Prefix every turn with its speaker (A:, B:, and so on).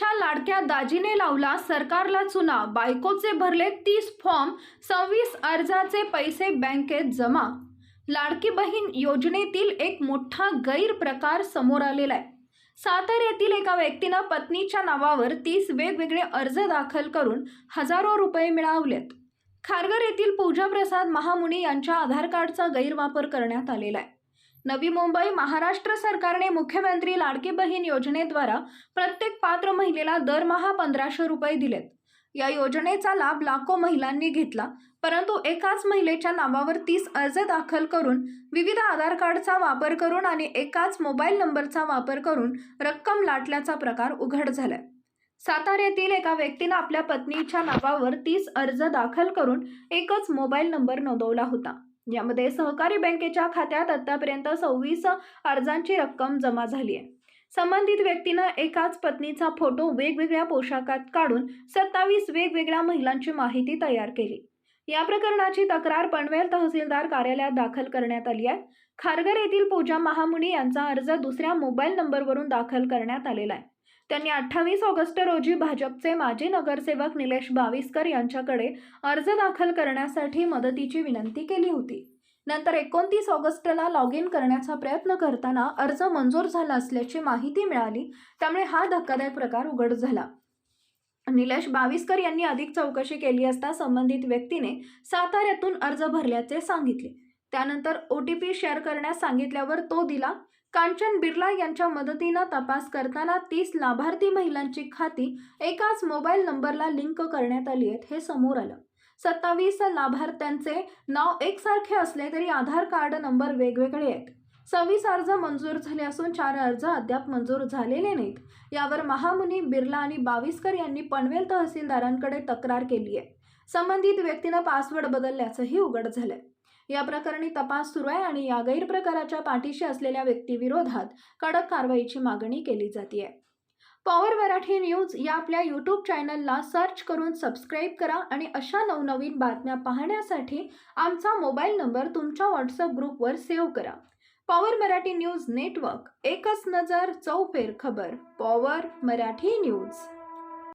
A: लाडक्या दाजीने लावला सरकारला चुना. बायकोचे भरले तीस फॉर्म सव्वीस अर्जाचे पैसे बँकेत जमा. लाडकी बहीण योजनेतील एक मोठा गैरप्रकार समोर आलेला आहे. साताऱ्यातील येथील एका व्यक्तीनं पत्नीच्या नावावर तीस वेगवेगळे अर्ज दाखल करून हजारो रुपये मिळवलेत. खारघर येथील पूजा प्रसाद महामुनी यांच्या आधार कार्डचा गैरवापर करण्यात आलेला आहे. नवी मुंबई महाराष्ट्र सरकारने मुख्यमंत्री लाडकी बहीण योजनेद्वारा प्रत्येक पात्र महिलेला दरमहा पंधराशे रुपये दिलेत. या योजनेचा लाभ लाखो महिलांनी घेतला परंतु एकाच महिलेच्या नावावर तीस अर्ज दाखल करून विविध आधार कार्डचा वापर करून आणि एकाच मोबाईल नंबरचा वापर करून रक्कम लाटल्याचा प्रकार उघड झालाय. साताऱ्यातील एका व्यक्तीनं आपल्या पत्नीच्या नावावर तीस अर्ज दाखल करून एकच मोबाईल नंबर नोंदवला होता. यामध्ये सहकारी बँकेच्या खात्यात आतापर्यंत सव्वीस अर्जांची रक्कम जमा झाली आहे. संबंधित व्यक्तीनं एकाच पत्नीचा फोटो वेगवेगळ्या पोशाखात काढून सत्तावीस वेगवेगळ्या महिलांची माहिती तयार केली. या प्रकरणाची तक्रार पनवेल तहसीलदार कार्यालयात दाखल करण्यात आली आहे. खारघर येथील पूजा महामुनी यांचा अर्ज दुसऱ्या मोबाईल नंबरवरून दाखल करण्यात आलेला आहे. त्यांनी अठ्ठावीस ऑगस्ट रोजी भाजपचे माजी नगरसेवक निलेश बाविस्कर यांच्याकडे अर्ज दाखल करण्यासाठी मदतीची विनंती केली होती. नंतर एकोणतीस ऑगस्टला लॉग इन करण्याचा प्रयत्न करताना अर्ज मंजूर झाला असल्याची माहिती मिळाली त्यामुळे हा धक्कादायक प्रकार उघड झाला. निलेश बाविस्कर यांनी अधिक चौकशी केली असता संबंधित व्यक्तीने साताऱ्यातून अर्ज भरल्याचे सांगितले. त्यानंतर ओ टी पी शेअर करण्यास सांगितल्यावर तो दिला कांचन बिर्ला यांच्या मदतीनं तपास करताना तीस लाभार्थी महिलांची खाती एकाच मोबाईल नंबरला लिंक करण्यात आली आहेत हे समोर आलं. सत्तावीस लाभार्थ्यांचे नाव एकसारखे असले तरी आधार कार्ड नंबर वेगवेगळे आहेत. सव्वीस अर्ज मंजूर झाले असून चार अर्ज अद्याप मंजूर झालेले नाहीत. यावर महामुनी बिर्ला आणि बाविस्कर यांनी पनवेल तहसीलदारांकडे तक्रार केली आहे. संबंधित व्यक्तीनं पासवर्ड बदलल्याचंही उघड झालंय. या प्रकरणी तपास सुरू आहे आणि या गैरप्रकाराच्या पाठीशी असलेल्या व्यक्तीविरोधात कडक कारवाईची मागणी केली जाते पॉवर मराठी न्यूज या आपल्या यूट्यूब चॅनलला सर्च करून सबस्क्राईब करा आणि अशा नवनवीन बातम्या पाहण्यासाठी आमचा मोबाईल नंबर तुमच्या व्हॉट्सअप ग्रुपवर सेव्ह करा. पॉवर मराठी न्यूज नेटवर्क एकच नजर चौफेर खबर. Power Marathi news.